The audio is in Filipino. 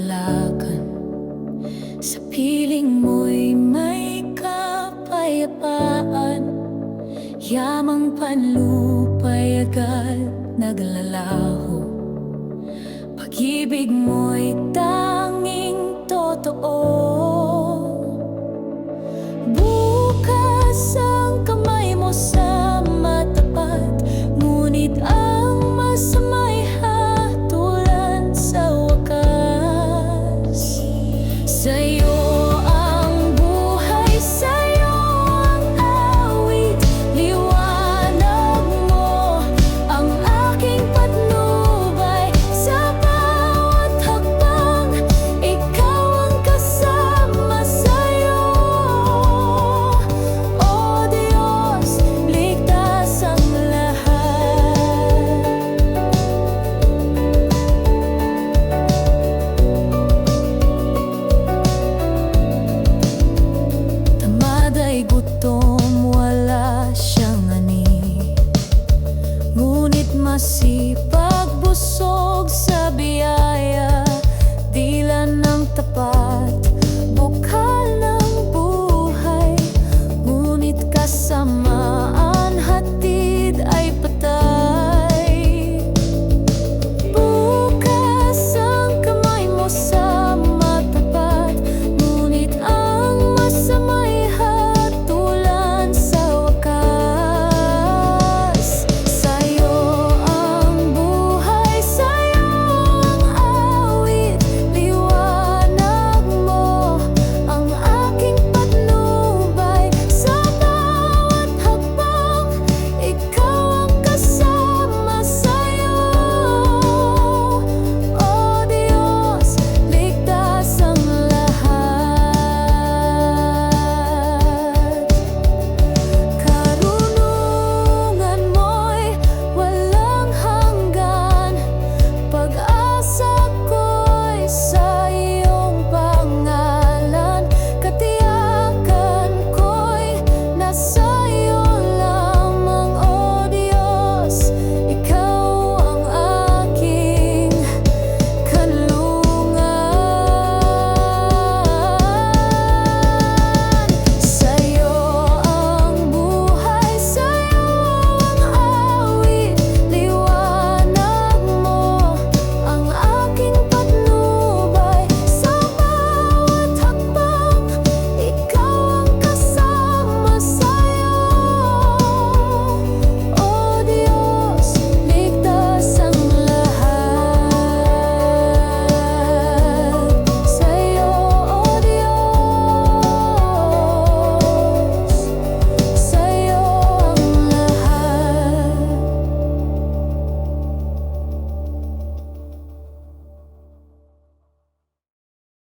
kagalakan Sa piling mo'y may kapayapaan Yamang panlupay agad naglalaho Pag-ibig mo'y tao ay gutom, wala siyang ani Ngunit masipag busog sa biyaya. Dila ng tapat, bukal ng buhay. Ngunit kasamaan, hatid ay patay.